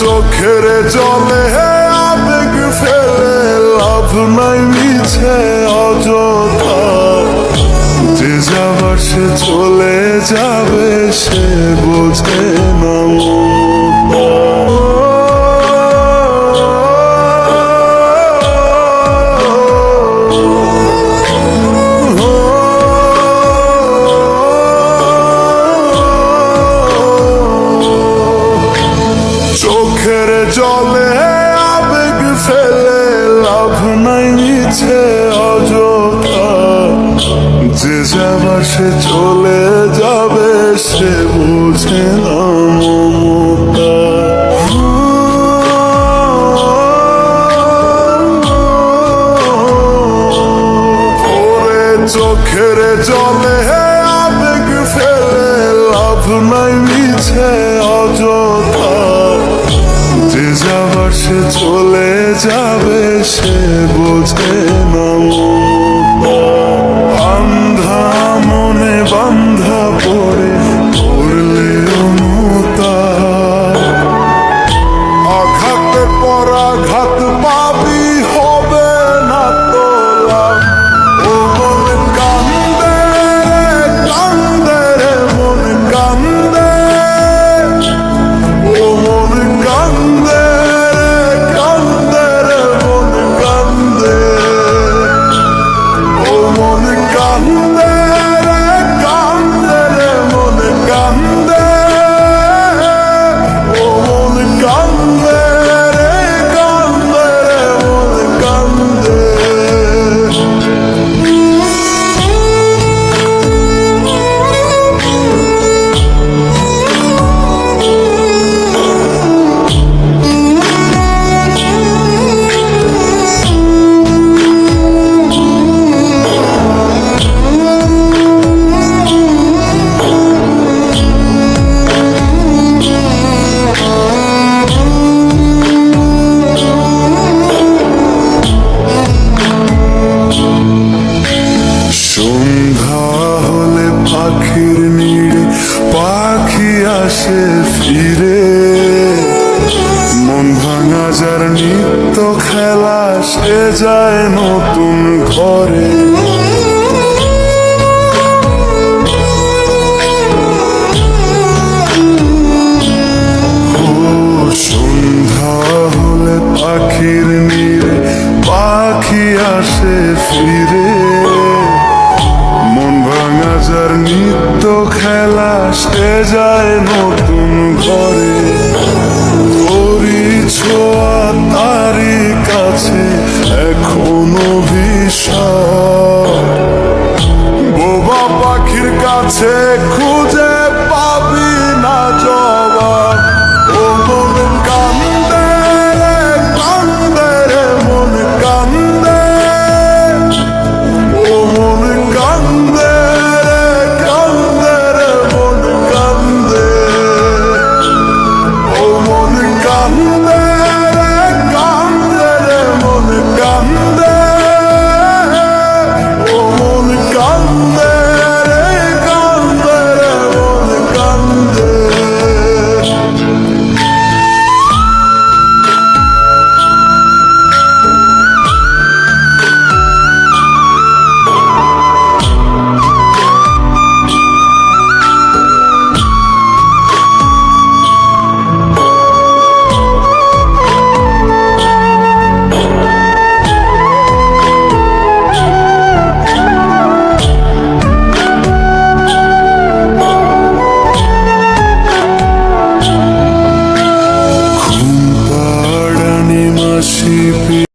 চোখের জলে আবেগ ফেলে, লাভ নাই মিছে অযথা। যে যাবার সে চলে যাবে, সে বোঝে নাই অযথা। যে যাবার সে চলে যাবে, সে বুঝে না মমতা। চোখের জলে আবেগ ফেলে লাভ নাই মিছে অযথা। যে যাবার সে চলে যাবে খেলা সে যায় নতুন ঘরে। সন্ধ্যা হলে পাখির নিড়ে পাখি আসে ফিরে। মন ভাঙা যার নিত্য খেলা, সে যায় নতুন ঘরে। বোবা পাখির কাছে